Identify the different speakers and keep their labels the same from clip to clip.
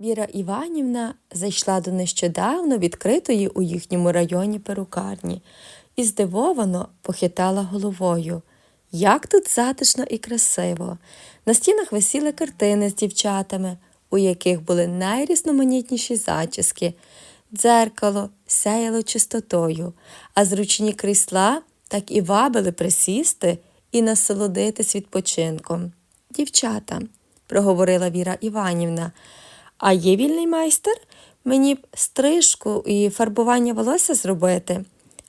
Speaker 1: Віра Іванівна зайшла до нещодавно відкритої у їхньому районі перукарні і здивовано похитала головою. Як тут затишно і красиво. На стінах висіли картини з дівчатами, у яких були найрізноманітніші зачіски. Дзеркало сяяло чистотою, а зручні крісла так і вабили присісти і насолодитись відпочинком. Дівчата, проговорила Віра Іванівна, а є вільний майстер? Мені б стрижку і фарбування волосся зробити.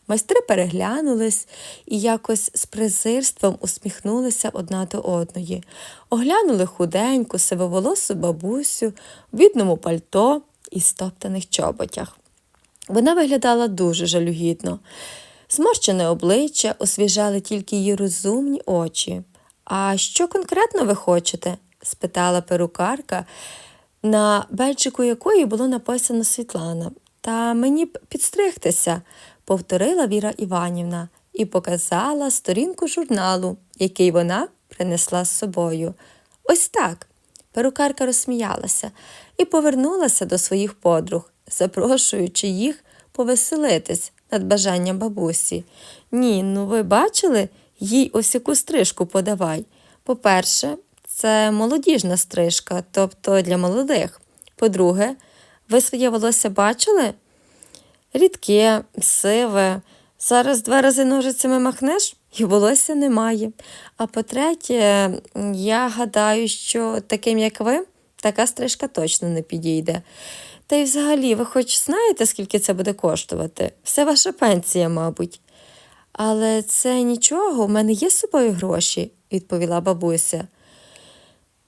Speaker 1: Майстри переглянулись і якось з презирством усміхнулися одна до одної, оглянули худеньку, сивоволосу бабусю в бідному пальто і стоптаних чоботях. Вона виглядала дуже жалюгідно. Зморщене обличчя освіжали тільки її розумні очі. А що конкретно ви хочете? спитала перукарка, на бельчику якої було написано Світлана. Та мені б підстригтися, повторила Віра Іванівна і показала сторінку журналу, який вона принесла з собою. Ось так. Перукарка розсміялася і повернулася до своїх подруг, запрошуючи їх повеселитись над бажанням бабусі. Ні, ну ви бачили, їй ось яку стрижку подавай. По-перше, це молодіжна стрижка, тобто для молодих. По-друге, ви своє волосся бачили? Рідке, сиве. Зараз два рази ножицями махнеш і волосся немає. А по-третє, я гадаю, що таким, як ви, така стрижка точно не підійде. Та й взагалі, ви хоч знаєте, скільки це буде коштувати? Вся ваша пенсія, мабуть. Але це нічого, в мене є з собою гроші, відповіла бабуся.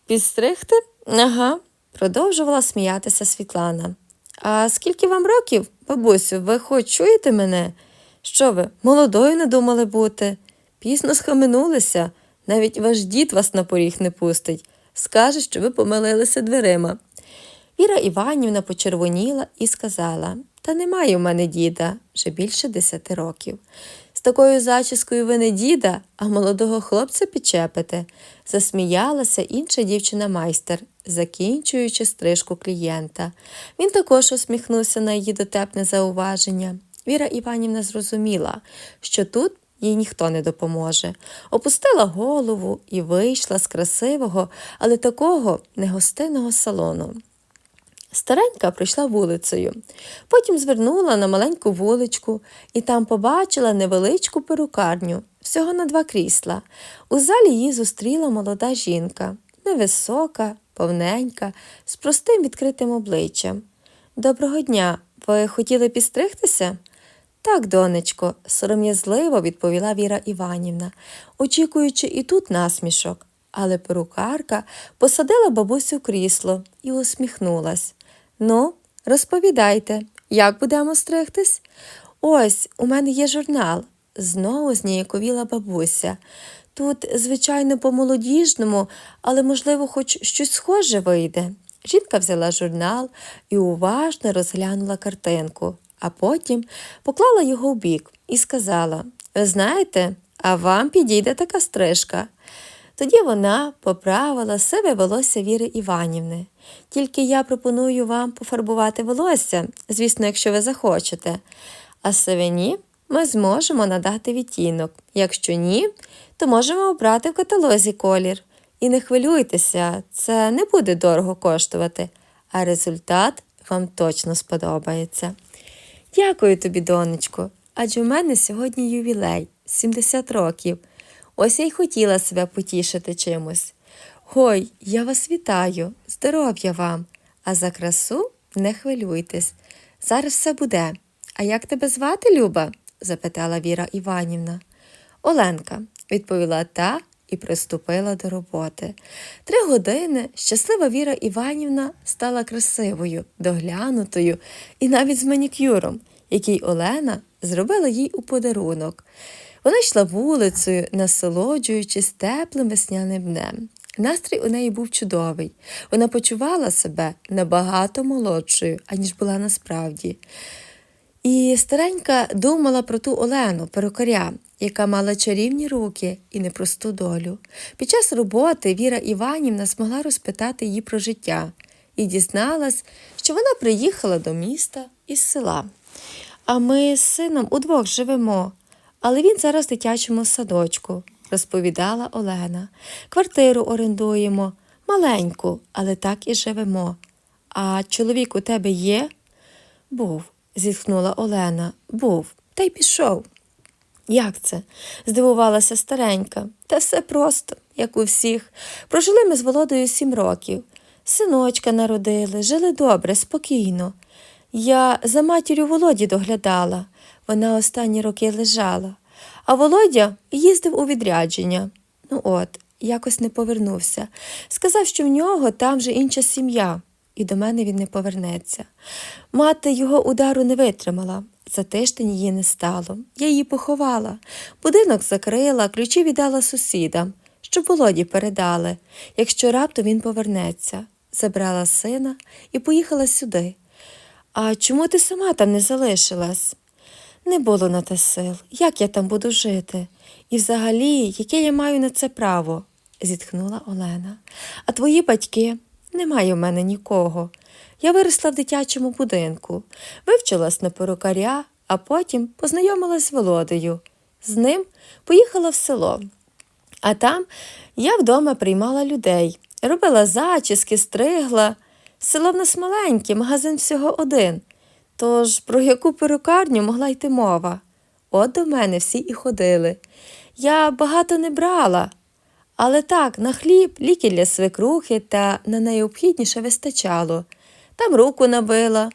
Speaker 1: Підстригти? Ага, продовжувала сміятися Світлана. А скільки вам років, бабусю, ви хоч чуєте мене? Що ви, молодою не думали бути? Пізно схаменулися, навіть ваш дід вас на поріг не пустить. Скаже, що ви помилилися дверима. Віра Іванівна почервоніла і сказала Та немає в мене діда вже більше десяти років. Такою зачіскою ви не діда, а молодого хлопця підчепите, засміялася інша дівчина-майстер, закінчуючи стрижку клієнта. Він також усміхнувся на її дотепне зауваження. Віра Іванівна зрозуміла, що тут їй ніхто не допоможе. Опустила голову і вийшла з красивого, але такого негостинного салону. Старенька прийшла вулицею, потім звернула на маленьку вуличку і там побачила невеличку перукарню, всього на два крісла. У залі її зустріла молода жінка, невисока, повненька, з простим відкритим обличчям. Доброго дня, ви хотіли підстригтися? Так, донечко, сором'язливо відповіла Віра Іванівна, очікуючи і тут насмішок. Але перукарка посадила бабусю крісло і усміхнулась. Ну, розповідайте, як будемо стригтись? Ось, у мене є журнал, знову зніяковіла бабуся. Тут, звичайно, по-молодіжному, але, можливо, хоч щось схоже вийде. Жінка взяла журнал і уважно розглянула картинку, а потім поклала його в бік і сказала Ви знаєте, а вам підійде така стрижка. Тоді вона поправила себе волосся Віри Іванівни. Тільки я пропоную вам пофарбувати волосся, звісно, якщо ви захочете. А сивині ми зможемо надати відтінок. Якщо ні, то можемо обрати в каталозі колір. І не хвилюйтеся, це не буде дорого коштувати, а результат вам точно сподобається. Дякую тобі, донечко, адже у мене сьогодні ювілей 70 років. Ось я й хотіла себе потішити чимось. Ой, я вас вітаю, здоров'я вам, а за красу не хвилюйтесь. Зараз все буде. А як тебе звати, Люба? запитала Віра Іванівна. Оленка, відповіла та і приступила до роботи. Три години щаслива Віра Іванівна стала красивою, доглянутою і навіть з манікюром, який Олена зробила їй у подарунок. Вона йшла вулицею, насолоджуючись теплим весняним днем. Настрій у неї був чудовий. Вона почувала себе набагато молодшою, аніж була насправді. І старенька думала про ту Олену, перукаря, яка мала чарівні руки і непросту долю. Під час роботи Віра Іванівна змогла розпитати її про життя, і дізналась, що вона приїхала до міста із села. А ми з сином удвох живемо, але він зараз в дитячому садочку, розповідала Олена. Квартиру орендуємо, маленьку, але так і живемо. А чоловік у тебе є? Був, зітхнула Олена. Був, та й пішов. Як це? здивувалася старенька. Та все просто, як у всіх. Прожили ми з Володою сім років. Синочка народили, жили добре, спокійно. Я за матір'ю Володі доглядала. Вона останні роки лежала. А Володя їздив у відрядження. Ну от, якось не повернувся. Сказав, що в нього там же інша сім'я, і до мене він не повернеться. Мати його удару не витримала. За тиждень її не стало. Я її поховала. Будинок закрила, ключі віддала сусідам, щоб Володі передали, якщо раптом він повернеться. Забрала сина і поїхала сюди. А чому ти сама там не залишилась? Не було на те сил. Як я там буду жити? І взагалі, яке я маю на це право? зітхнула Олена. А твої батьки? Немає в мене нікого. Я виросла в дитячому будинку, вивчилась на перукаря, а потім познайомилась з Володею. З ним поїхала в село. А там я вдома приймала людей, робила зачіски, стригла. Село в нас маленьке, магазин всього один. Тож про яку перукарню могла йти мова? От до мене всі і ходили. Я багато не брала, але так, на хліб, ліки для свекрухи та на найобхідніше вистачало. Там руку набила.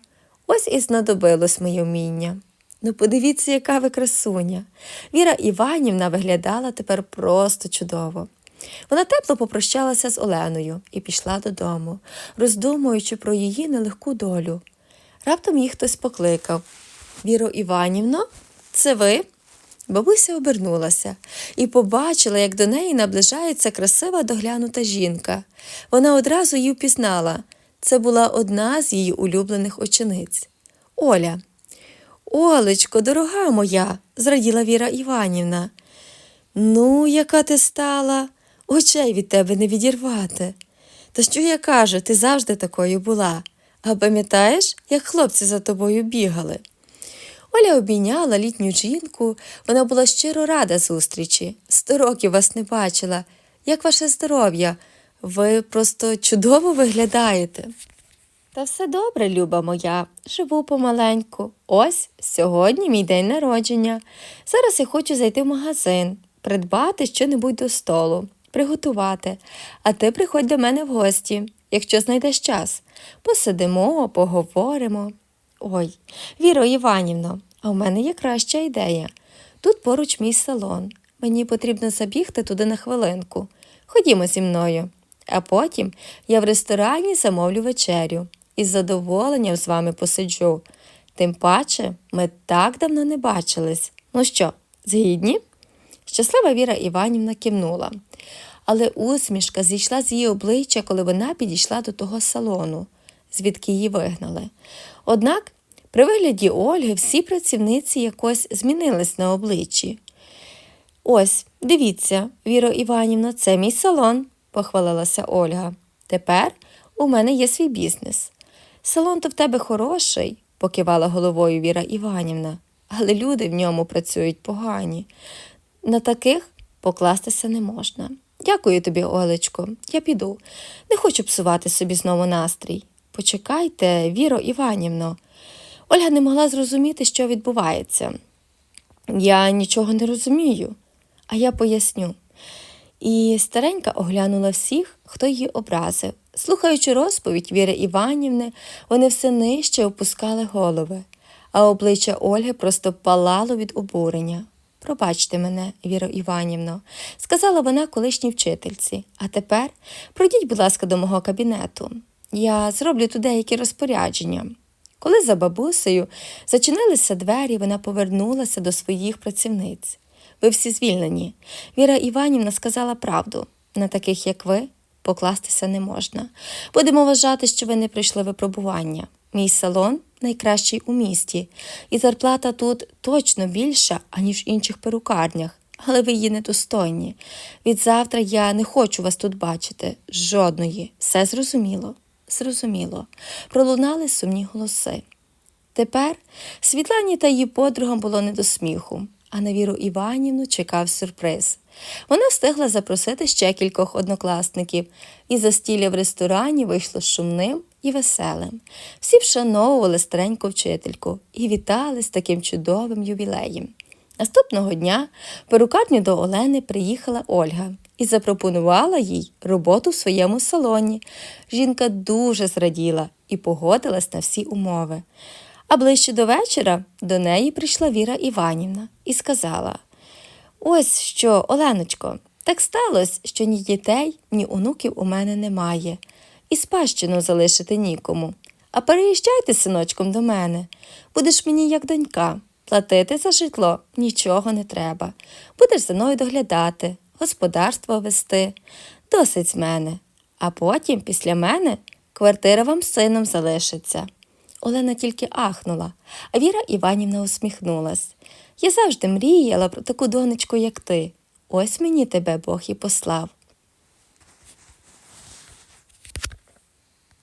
Speaker 1: Ось і знадобилось моє вміння. Ну, подивіться, яка ви красуня. Віра Іванівна виглядала тепер просто чудово. Вона тепло попрощалася з Оленою і пішла додому, роздумуючи про її нелегку долю. Раптом їх хтось покликав Віро Іванівно, це ви? Бабуся обернулася і побачила, як до неї наближається красива доглянута жінка. Вона одразу її впізнала. Це була одна з її улюблених учениць. Оля. Олечко, дорога моя, зраділа Віра Іванівна. Ну, яка ти стала, очей від тебе не відірвати. Та що я кажу, ти завжди такою була. А пам'ятаєш, як хлопці за тобою бігали? Оля обійняла літню жінку, вона була щиро рада зустрічі. Сто років вас не бачила. Як ваше здоров'я? Ви просто чудово виглядаєте. Та все добре, люба моя, живу помаленьку. Ось сьогодні мій день народження. Зараз я хочу зайти в магазин, придбати щось до столу, приготувати, а ти приходь до мене в гості, якщо знайдеш час. Посидимо, поговоримо. Ой, Віро Іванівно, а в мене є краща ідея. Тут поруч мій салон. Мені потрібно забігти туди на хвилинку. Ходімо зі мною. А потім я в ресторані замовлю вечерю і з задоволенням з вами посиджу. Тим паче ми так давно не бачились. Ну що, згідні? Щаслива Віра Іванівна кивнула, але усмішка зійшла з її обличчя, коли вона підійшла до того салону, звідки її вигнали. Однак, при вигляді Ольги всі працівниці якось змінились на обличчі. Ось, дивіться, Віро Іванівна, це мій салон, похвалилася Ольга. Тепер у мене є свій бізнес. Салон то в тебе хороший, покивала головою Віра Іванівна, але люди в ньому працюють погані. На таких покластися не можна. Дякую тобі, Олечко, я піду. Не хочу псувати собі знову настрій. Почекайте, Віро Іванівно. Ольга не могла зрозуміти, що відбувається. Я нічого не розумію, а я поясню. І старенька оглянула всіх, хто її образив. Слухаючи розповідь Віри Іванівни, вони все нижче опускали голови, а обличчя Ольги просто палало від обурення. Пробачте мене, Віро Іванівно, сказала вона колишній вчительці. А тепер пройдіть, будь ласка, до мого кабінету. Я зроблю тут деякі розпорядження. Коли за бабусею зачинилися двері, вона повернулася до своїх працівниць. Ви всі звільнені. Віра Іванівна сказала правду на таких, як ви, покластися не можна. Будемо вважати, що ви не пройшли випробування. Мій салон найкращий у місті, і зарплата тут точно більша, аніж в інших перукарнях, але ви її недостойні. Від завтра я не хочу вас тут бачити. Жодної, все зрозуміло. зрозуміло, пролунали сумні голоси. Тепер Світлані та її подругам було не до сміху, а на Віру Іванівну чекав сюрприз. Вона встигла запросити ще кількох однокласників, і застілля в ресторані вийшло шумним і веселим. Всі вшановували стареньку вчительку і вітали з таким чудовим ювілеєм. Наступного дня в перукарню до Олени приїхала Ольга і запропонувала їй роботу в своєму салоні. Жінка дуже зраділа і погодилась на всі умови. А ближче до вечора до неї прийшла Віра Іванівна і сказала: Ось що, Оленочко, так сталося, що ні дітей, ні онуків у мене немає, і спадщину залишити нікому. А переїжджайте, синочком, до мене. Будеш мені як донька. Платити за житло нічого не треба. Будеш за мною доглядати, господарство вести. Досить з мене. А потім, після мене, квартира вам з сином залишиться. Олена тільки ахнула, а Віра Іванівна усміхнулась. Я завжди мріяла про таку донечку, як ти. Ось мені тебе Бог і послав.